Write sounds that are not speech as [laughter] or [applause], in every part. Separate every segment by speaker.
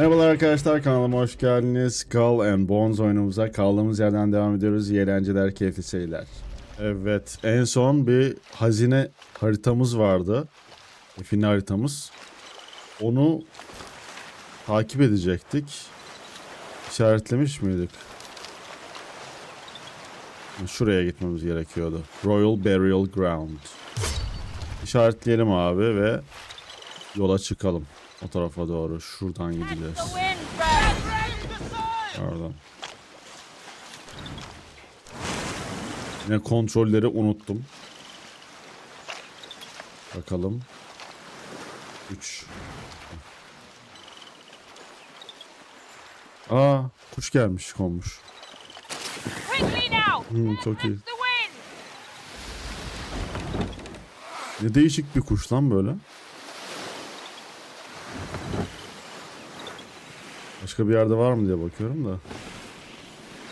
Speaker 1: Merhabalar arkadaşlar kanalıma hoş geldiniz. Skull and Bones oyunumuza kaldığımız yerden devam ediyoruz. İyi keyifli seyirler. Evet, en son bir hazine haritamız vardı. Efine haritamız. Onu takip edecektik. İşaretlemiş miydik? Şuraya gitmemiz gerekiyordu. Royal Burial Ground. İşaretleyelim abi ve yola çıkalım. O tarafa doğru. Şuradan gideceğiz. Pardon. Yine kontrolleri unuttum. Bakalım. 3. Aa, kuş gelmiş konmuş. Hmm, çok iyi. Ne değişik bir kuş lan böyle. Başka bir yerde var mı diye bakıyorum da.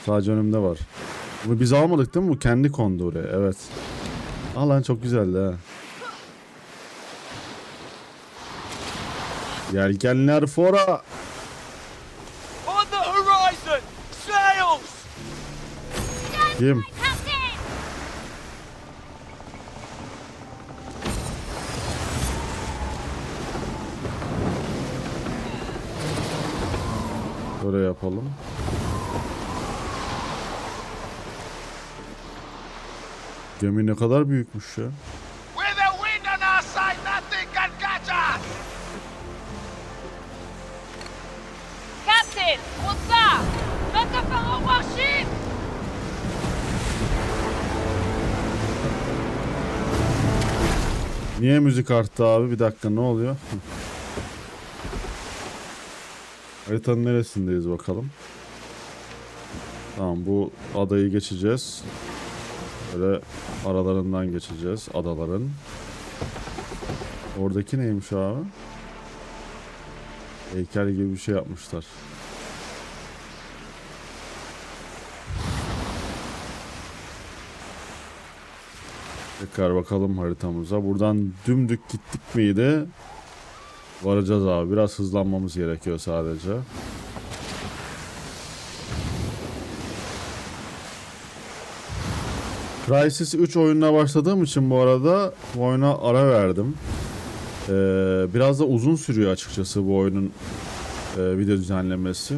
Speaker 1: Sadece önümde var. Bunu biz almadık değil mi? Bu kendi kondu oraya. Evet. Aa lan çok güzeldi ha. Yelkenler fora.
Speaker 2: On the horizon! Sails!
Speaker 1: Kim? Böyle yapalım. Gemi ne kadar büyükmüş ya. Niye müzik arttı abi? Bir dakika ne oluyor? Haritanın neresindeyiz bakalım. Tamam bu adayı geçeceğiz. Böyle aralarından geçeceğiz adaların. Oradaki neymiş abi? Heykel gibi bir şey yapmışlar. Tekrar bakalım haritamıza. Buradan dümdük gittik miydi? Varacağız abi. Biraz hızlanmamız gerekiyor sadece. Crysis 3 oyununa başladığım için bu arada bu oyuna ara verdim. Ee, biraz da uzun sürüyor açıkçası bu oyunun e, video düzenlemesi.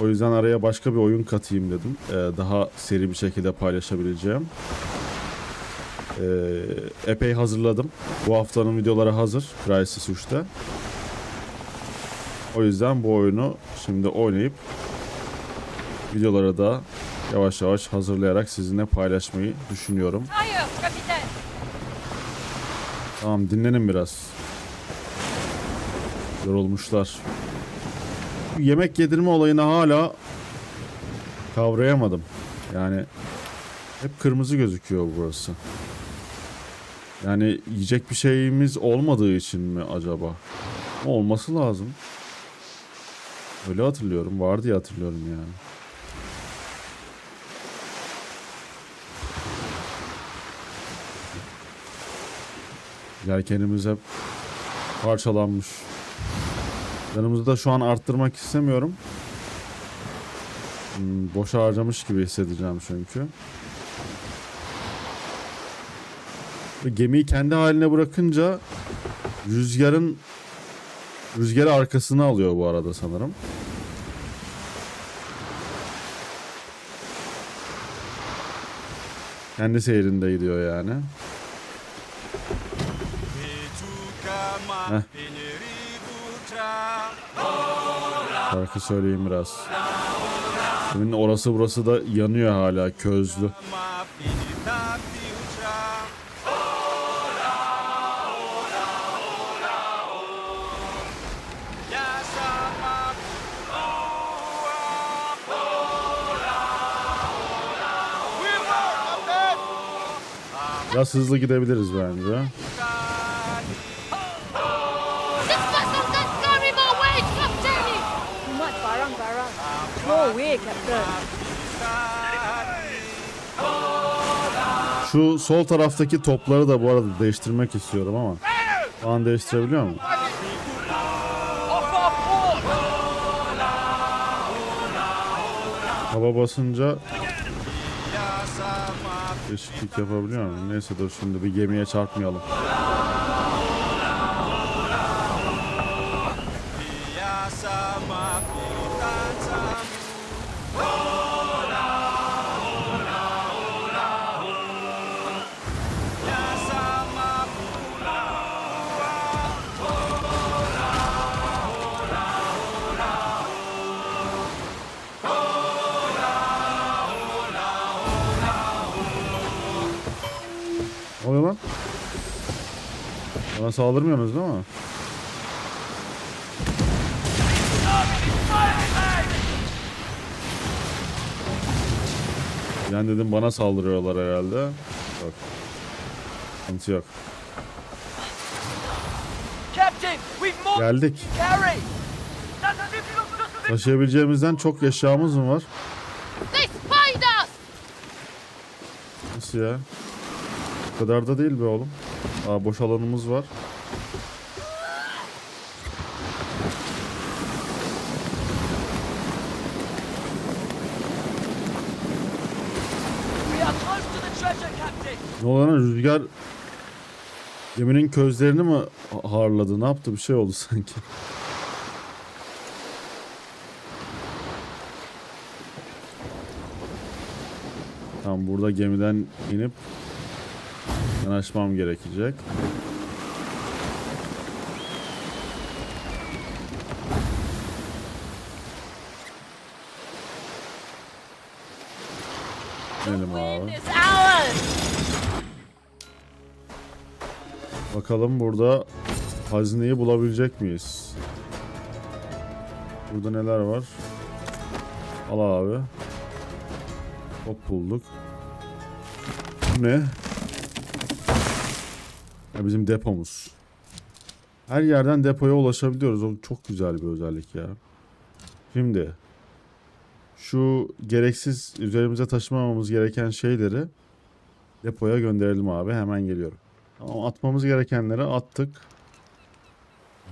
Speaker 1: O yüzden araya başka bir oyun katayım dedim. Ee, daha seri bir şekilde paylaşabileceğim. Ee, epey hazırladım. Bu haftanın videoları hazır. Crysis 3'te. O yüzden bu oyunu şimdi oynayıp videoları da yavaş yavaş hazırlayarak sizinle paylaşmayı düşünüyorum.
Speaker 3: Fire, capitaine.
Speaker 1: Tamam dinlenin biraz. Yorulmuşlar. Yemek yedirme olayını hala kavrayamadım. Yani hep kırmızı gözüküyor burası. Yani yiyecek bir şeyimiz olmadığı için mi acaba? Olması lazım. Öyle hatırlıyorum. Var diye hatırlıyorum yani. Yelkenimiz hep parçalanmış. Yanımızı da şu an arttırmak istemiyorum. Hmm, boşa harcamış gibi hissedeceğim çünkü. Ve gemiyi kendi haline bırakınca rüzgarın rüzgarı arkasına alıyor bu arada sanırım. Kendi seyrinde gidiyor yani. Heh. Şarkı söyleyeyim biraz. Kimin orası burası da yanıyor hala közlü. Biraz hızlı gidebiliriz bence. Şu sol taraftaki topları da bu arada değiştirmek istiyorum ama. Falan değiştirebiliyor
Speaker 2: mu?
Speaker 1: Hava basınca değişiklik yapabiliyor muyum? Neyse dur şimdi bir gemiye çarpmayalım. Bana saldırmıyorsunuz değil mi? Ben dedim bana saldırıyorlar herhalde. Yok. Sıkıntı yok. Geldik. Taşıyabileceğimizden çok eşyamız mı var? Nasıl ya? Bu kadar da değil be oğlum. Aa, boş alanımız var. Ne oluyor lan rüzgar geminin közlerini mi ha- harladı? Ne yaptı? Bir şey oldu sanki. Tamam burada gemiden inip yanaşmam gerekecek. Gidelim abi. Bakalım burada hazineyi bulabilecek miyiz? Burada neler var? Al abi. Hop bulduk. Bu ne? Ya bizim depomuz. Her yerden depoya ulaşabiliyoruz. O çok güzel bir özellik ya. Şimdi şu gereksiz üzerimize taşımamamız gereken şeyleri depoya gönderelim abi. Hemen geliyorum. Tamam atmamız gerekenleri attık.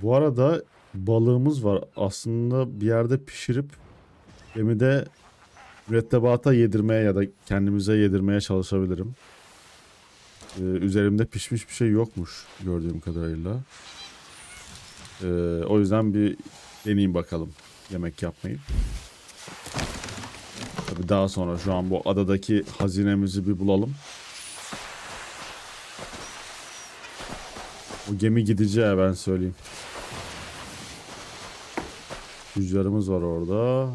Speaker 1: Bu arada balığımız var. Aslında bir yerde pişirip gemide mürettebata yedirmeye ya da kendimize yedirmeye çalışabilirim. Ee, üzerimde pişmiş bir şey yokmuş gördüğüm kadarıyla. Ee, o yüzden bir deneyeyim bakalım yemek yapmayı. Tabii daha sonra şu an bu adadaki hazinemizi bir bulalım. O gemi gideceği ben söyleyeyim. Rüzgarımız var orada.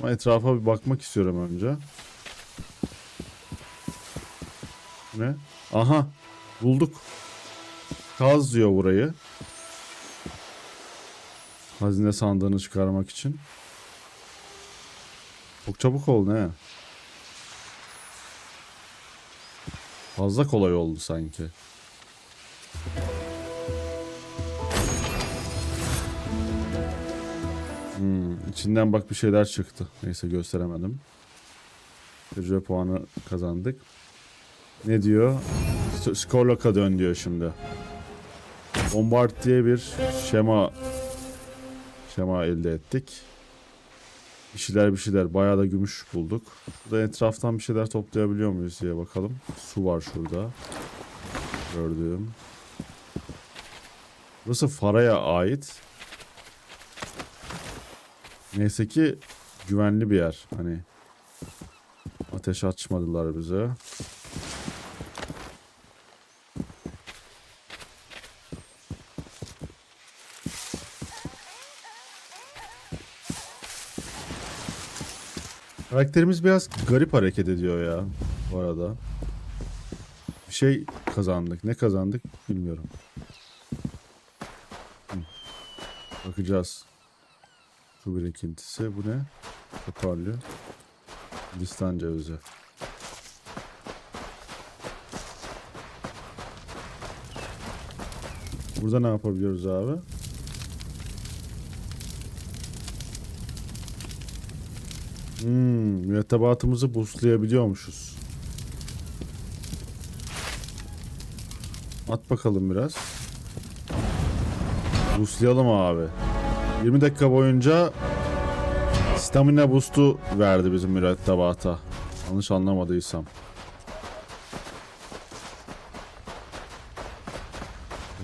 Speaker 1: Ama etrafa bir bakmak istiyorum önce. Ne? Aha. Bulduk. Kaz diyor burayı. Hazine sandığını çıkarmak için. Çok çabuk oldu ne? Fazla kolay oldu sanki. Hmm, içinden bak bir şeyler çıktı. Neyse gösteremedim. Tecrübe puanı kazandık. Ne diyor? Skorlok'a dön diyor şimdi. Bombard diye bir şema şema elde ettik. Bir şeyler bir şeyler. Bayağı da gümüş bulduk. Burada etraftan bir şeyler toplayabiliyor muyuz diye bakalım. Su var şurada. Gördüğüm. Burası Fara'ya ait. Neyse ki güvenli bir yer. Hani ateş açmadılar bize. Karakterimiz biraz garip hareket ediyor ya bu arada. Bir şey kazandık. Ne kazandık bilmiyorum. Bakacağız. Su birikintisi. Bu ne? Toparlıyor. Hindistan cevizi. Burada ne yapabiliyoruz abi? Hmm, mürettebatımızı boostlayabiliyormuşuz. At bakalım biraz. Boostlayalım abi. 20 dakika boyunca Stamina boost'u verdi bizim mürettebata. Yanlış anlamadıysam.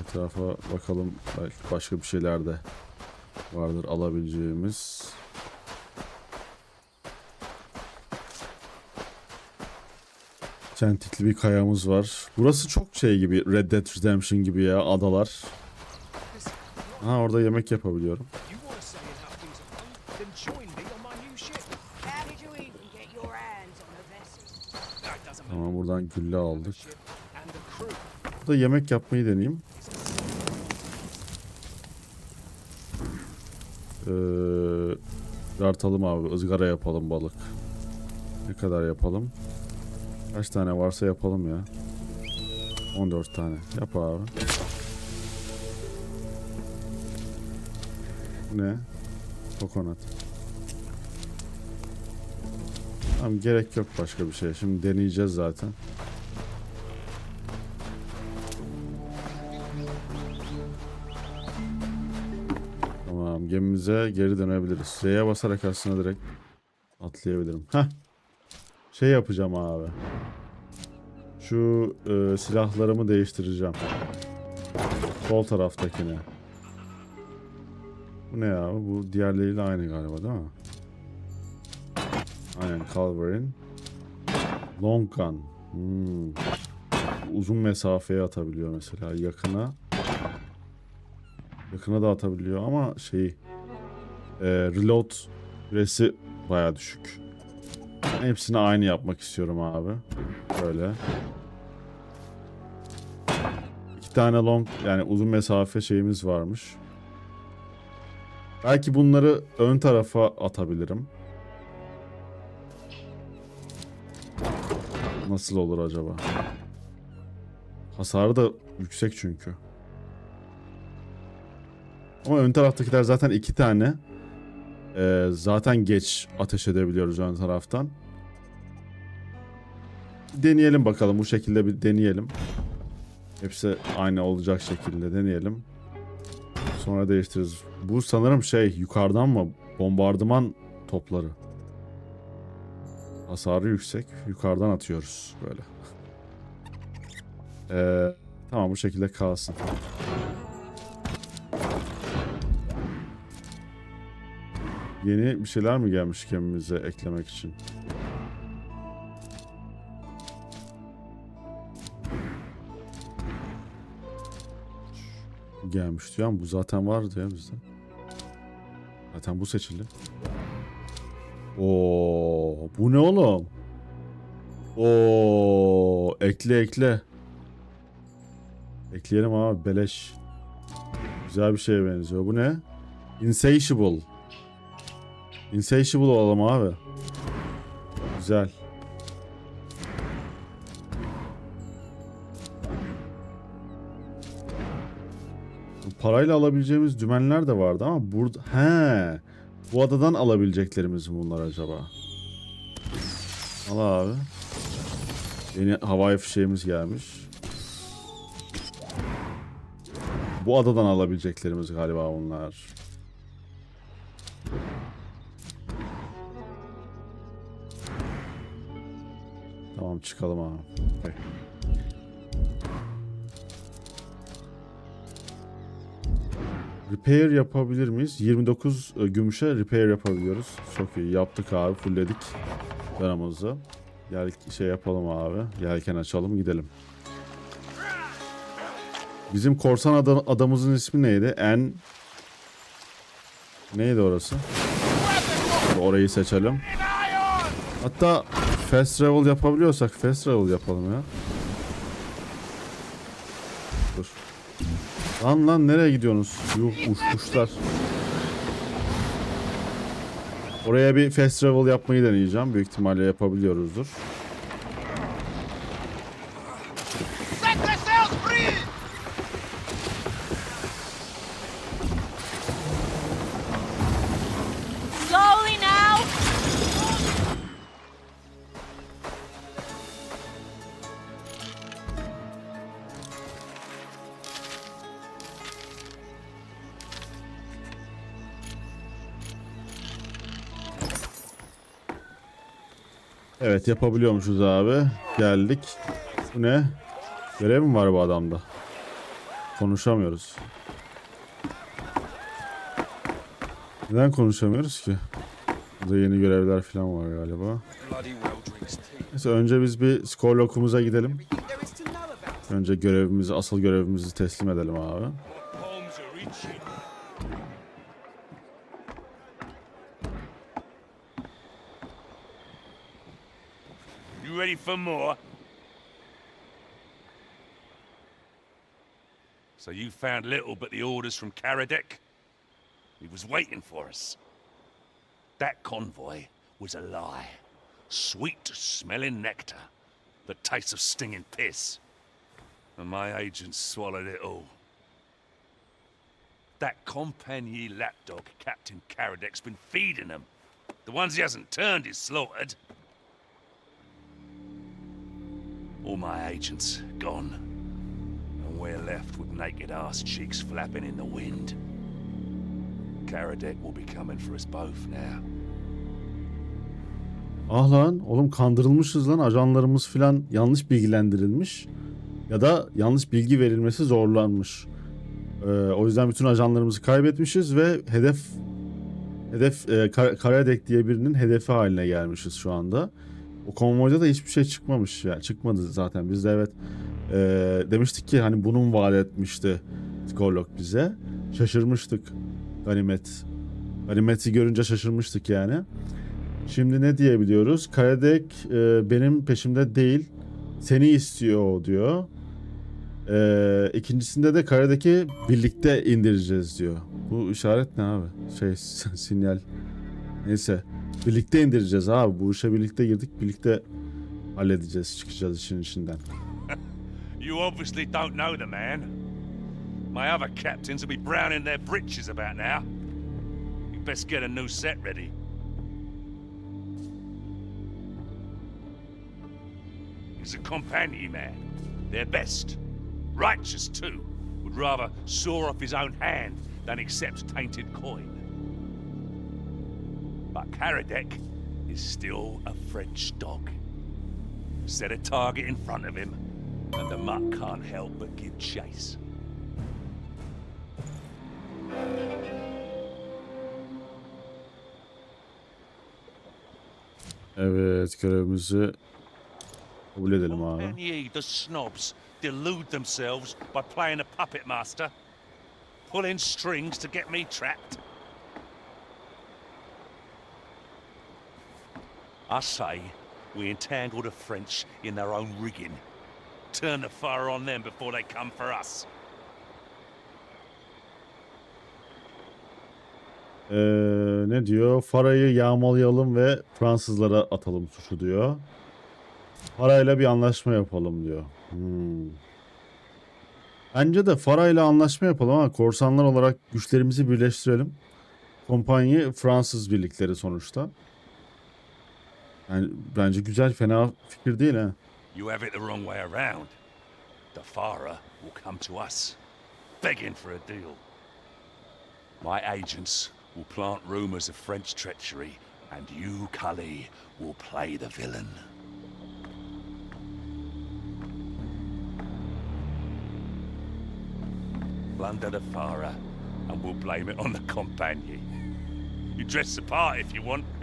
Speaker 1: Etrafa bakalım. Belki başka bir şeyler de vardır alabileceğimiz. Çentikli bir kayamız var. Burası çok şey gibi Red Dead Redemption gibi ya adalar. Ha orada yemek yapabiliyorum. Tamam buradan gülle aldık. Burada yemek yapmayı deneyeyim. Ee, Dartalım abi. ızgara yapalım balık. Ne kadar yapalım? Kaç tane varsa yapalım ya. 14 tane. Yap abi. Ne? Kokonat. Tamam gerek yok başka bir şey. Şimdi deneyeceğiz zaten. Tamam gemimize geri dönebiliriz. R'ye basarak aslında direkt atlayabilirim. Heh. Şey yapacağım abi. Şu e, silahlarımı değiştireceğim. Sol taraftakine. Bu ne abi? Bu diğerleriyle aynı galiba değil mi? Aynen Calvary'in. Long gun. Hmm. Uzun mesafeye atabiliyor mesela. Yakına. Yakına da atabiliyor ama şey e, reload süresi baya düşük. Hepsini aynı yapmak istiyorum abi. Böyle. İki tane long yani uzun mesafe şeyimiz varmış. Belki bunları ön tarafa atabilirim. Nasıl olur acaba? Hasarı da yüksek çünkü. Ama ön taraftakiler zaten iki tane. Ee, zaten geç ateş edebiliyoruz ön taraftan. Deneyelim bakalım. Bu şekilde bir deneyelim. Hepsi aynı olacak şekilde deneyelim. Sonra değiştiririz. Bu sanırım şey yukarıdan mı? Bombardıman topları. Hasarı yüksek. Yukarıdan atıyoruz böyle. Ee, tamam bu şekilde kalsın. Yeni bir şeyler mi gelmiş gemimize eklemek için? Gelmiş diyor ama bu zaten vardı ya bizde. Zaten bu seçildi. Oo, bu ne oğlum? Oo, ekle ekle. Ekleyelim abi beleş. Güzel bir şeye benziyor. Bu ne? Insatiable. Insatiable olalım abi. Güzel. Parayla alabileceğimiz dümenler de vardı ama burada... He. Bu adadan alabileceklerimiz mi bunlar acaba? Al abi. Yeni havai fişeğimiz gelmiş. Bu adadan alabileceklerimiz galiba bunlar. Tamam çıkalım abi. Hey. Repair yapabilir miyiz? 29 e, gümüşe repair yapabiliyoruz. Çok iyi. Yaptık abi. Fullledik paramızı. Gel şey yapalım abi. Yelken açalım gidelim. Bizim korsan ada- adamımızın ismi neydi? En... Neydi orası? Orayı seçelim. Hatta fast travel yapabiliyorsak fast travel yapalım ya. Lan lan nereye gidiyorsunuz? Yuh uçmuşlar. Oraya bir fast travel yapmayı deneyeceğim. Büyük ihtimalle yapabiliyoruzdur. Evet yapabiliyormuşuz abi. Geldik. Bu ne? Görev mi var bu adamda? Konuşamıyoruz. Neden konuşamıyoruz ki? Burada yeni görevler falan var galiba. Neyse önce biz bir skor lokumuza gidelim. Önce görevimizi, asıl görevimizi teslim edelim abi.
Speaker 4: Ready for more? So you found little but the orders from Karadek? He was waiting for us. That convoy was a lie. Sweet smelling nectar that tastes of stinging piss. And my agents swallowed it all. That compagnie lapdog Captain Karadek's been feeding them. The ones he hasn't turned is slaughtered. All my agents gone. And we're left with naked ass cheeks flapping in the wind. Karadek will be coming for us both now.
Speaker 1: Ah lan oğlum kandırılmışız lan ajanlarımız filan yanlış bilgilendirilmiş ya da yanlış bilgi verilmesi zorlanmış. Ee, o yüzden bütün ajanlarımızı kaybetmişiz ve hedef hedef e, Kar- Karadek diye birinin hedefi haline gelmişiz şu anda. O konvoyda da hiçbir şey çıkmamış ya çıkmadı zaten biz de evet e, demiştik ki hani bunun vaat etmişti Skorlok bize şaşırmıştık ganimet ganimeti görünce şaşırmıştık yani. Şimdi ne diyebiliyoruz? Karadek e, benim peşimde değil. Seni istiyor o diyor. E, ikincisinde de Karadek'i birlikte indireceğiz diyor. Bu işaret ne abi? Şey [laughs] sinyal. Neyse. Birlikte indireceğiz abi. Bu işe birlikte girdik. Birlikte halledeceğiz. Çıkacağız işin içinden. [laughs]
Speaker 4: You obviously don't know the man. My other captains will be browning their britches about now. You best get a new set ready. He's a companion man. Their best. Righteous, too. Would rather saw off his own hand than accept tainted coin. But Karadek is still a French dog. Set a target in front of him, and the mutt can't help but give chase.
Speaker 1: Evet görevimizi kabul edelim abi.
Speaker 4: Compagnie, the snobs, delude themselves by playing a puppet master, pulling strings to get me trapped. I say we entangle the French in their own rigging. Turn the fire on them before they come for us.
Speaker 1: Ee, ne diyor? Farayı yağmalayalım ve Fransızlara atalım suçu diyor. Farayla bir anlaşma yapalım diyor. Hmm. Bence de Farayla anlaşma yapalım ama korsanlar olarak güçlerimizi birleştirelim. Kompanyi Fransız birlikleri sonuçta. Yani bence güzel, fena fikir değil ha.
Speaker 4: You have it the wrong way around. The Farah will come to us, begging for a deal. My agents will plant rumors of French treachery, and you, Cully, will play the villain. Plunder the Farah, and we'll blame it on the compagnie. You dress the part if you want. [laughs]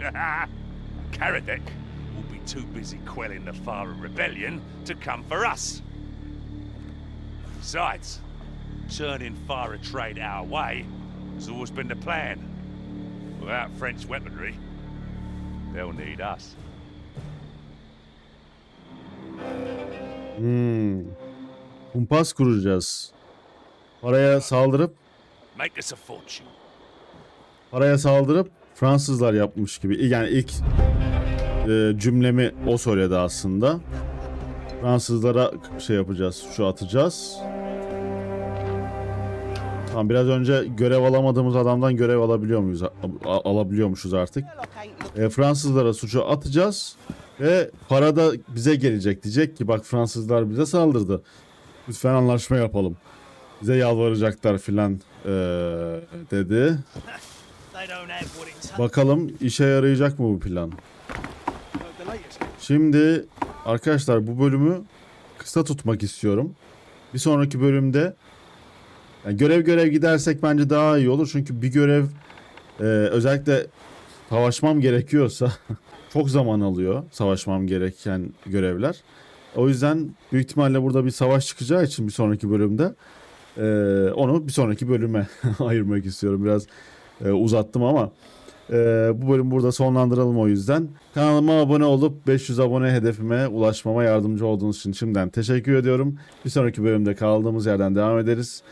Speaker 4: Karadek too busy quelling the Farah rebellion to come for us. Besides, turning Farah trade our way has always been the plan. Without French weaponry, they'll need us.
Speaker 1: Hmm. Kumpas kuracağız. Paraya saldırıp
Speaker 4: Make us a fortune.
Speaker 1: paraya saldırıp Fransızlar yapmış gibi. Yani ilk e, cümlemi o söyledi aslında. Fransızlara şey yapacağız, şu atacağız. Tamam biraz önce görev alamadığımız adamdan görev alabiliyor muyuz? Alabiliyormuşuz artık. E, Fransızlara suçu atacağız ve para da bize gelecek. Diyecek ki bak Fransızlar bize saldırdı. Lütfen anlaşma yapalım. Bize yalvaracaklar filan e, dedi. Bakalım işe yarayacak mı bu plan? Şimdi arkadaşlar bu bölümü kısa tutmak istiyorum. Bir sonraki bölümde yani görev görev gidersek bence daha iyi olur. Çünkü bir görev e, özellikle savaşmam gerekiyorsa [laughs] çok zaman alıyor savaşmam gereken görevler. O yüzden büyük ihtimalle burada bir savaş çıkacağı için bir sonraki bölümde e, onu bir sonraki bölüme [laughs] ayırmak istiyorum. Biraz e, uzattım ama e, bu bölüm burada sonlandıralım o yüzden. Kanalıma abone olup 500 abone hedefime ulaşmama yardımcı olduğunuz için şimdiden teşekkür ediyorum. Bir sonraki bölümde kaldığımız yerden devam ederiz.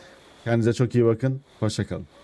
Speaker 1: Kendinize çok iyi bakın. Hoşçakalın.